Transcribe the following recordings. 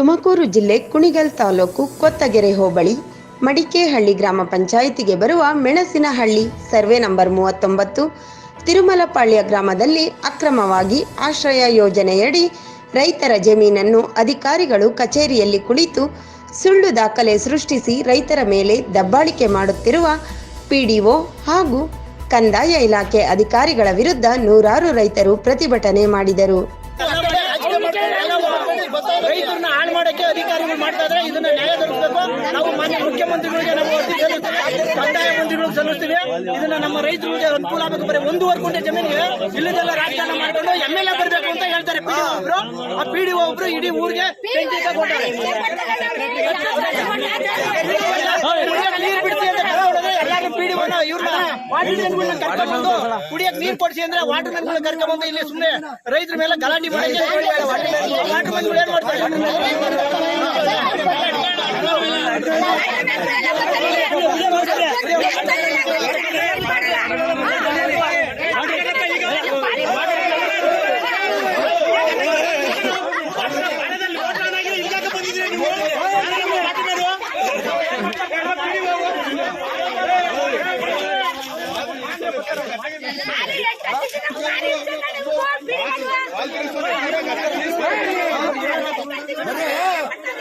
ತುಮಕೂರು ಜಿಲ್ಲೆ ಕುಣಿಗಲ್ ತಾಲೂಕು ಕೊತ್ತಗೆರೆ ಹೋಬಳಿ, ಮಡಿಕೇಹಳ್ಳಿ ಗ್ರಾಮ ಪಂಚಾಯಿತಿಗೆ ಬರುವ ಮೆಣಸಿನಹಳ್ಳಿ ಸರ್ವೆ ನಂಬರ್ ಮೂವತ್ತೊಂಬತ್ತು, ತಿರುಮಲಪಾಳ್ಯ ಗ್ರಾಮದಲ್ಲಿ ಅಕ್ರಮವಾಗಿ ಆಶ್ರಯ ಯೋಜನೆಯಡಿ ರೈತರ ಜಮೀನನ್ನು ಅಧಿಕಾರಿಗಳು ಕಚೇರಿಯಲ್ಲಿ ಕುಳಿತು ಸುಳ್ಳು ದಾಖಲೆ ಸೃಷ್ಟಿಸಿ ರೈತರ ಮೇಲೆ ದಬ್ಬಾಳಿಕೆ ಮಾಡುತ್ತಿರುವ ಪಿಡಿಒ ಹಾಗೂ ಕಂದಾಯ ಇಲಾಖೆ ಅಧಿಕಾರಿಗಳ ವಿರುದ್ಧ ನೂರಾರು ರೈತರು ಪ್ರತಿಭಟನೆ ಮಾಡಿದರು. ರೈತರನ್ನ ಹಾಳು ಮಾಡಕ್ಕೆ ಅಧಿಕಾರಿಗಳು ಮಾಡ್ತಾ ಇದ್ರೆ ಇದನ್ನ ನ್ಯಾಯ ದೊರಕಬೇಕು ನಾವು ಮಾನ್ಯ ಮುಖ್ಯಮಂತ್ರಿಗಳಿಗೆ ನಮ್ಮ ಅರ್ಜಿ ಸಲ್ಲಿಸ್ತೀವಿ ಕಂದಾಯ ಮಂತ್ರಿಗಳಿಗೆ ಸಲ್ಲಿಸ್ತೀವಿ ಇದನ್ನ ನಮ್ಮ ರೈತರಿಗೆ ಅನುಕೂಲ ಆಗಬೇಕು ಬರೀ ಒಂದೂವರೆ ಕೋಟಿ ಜಮೀನಿಗೆ ಇಲ್ಲದೆಲ್ಲ ರಾಜಕಾರಣ ಮಾಡ್ಕೊಂಡು ಎಂ ಎಲ್ ಎ ಬರಬೇಕು ಅಂತ ಹೇಳ್ತಾರೆ ಪಿ ಒಬ್ರು ಆ ಪಿ ಡಿ ಒಬ್ರು ಇಡೀ ಊರಿಗೆ ಬೆಂಕಿ ವಾಟರ್ ಮ್ಯಾನ್ಗಳನ್ನ ಕರ್ಕೊಂಡ್ಬಂದು ಕುಡಿಯಕ್ ನೀರ್ ಕೊಡ್ಸಿ ಅಂದ್ರೆ ವಾಟರ್ ಮ್ಯಾನ್ಗಳನ್ನ ಕರ್ಕೊಂಡ್ಬಂದು ಇಲ್ಲಿ ಸುಮ್ಮನೆ ರೈತರ ಮೇಲೆ ಗಲಾಟೆ ಮಾಡಕ್ಕೆ ವಾಟರ್ ಮ್ಯಾನ್ಗಳು ಏನ್ ಮಾಡ್ತಾರೆ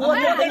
ಮೂವತ್ತೇಳು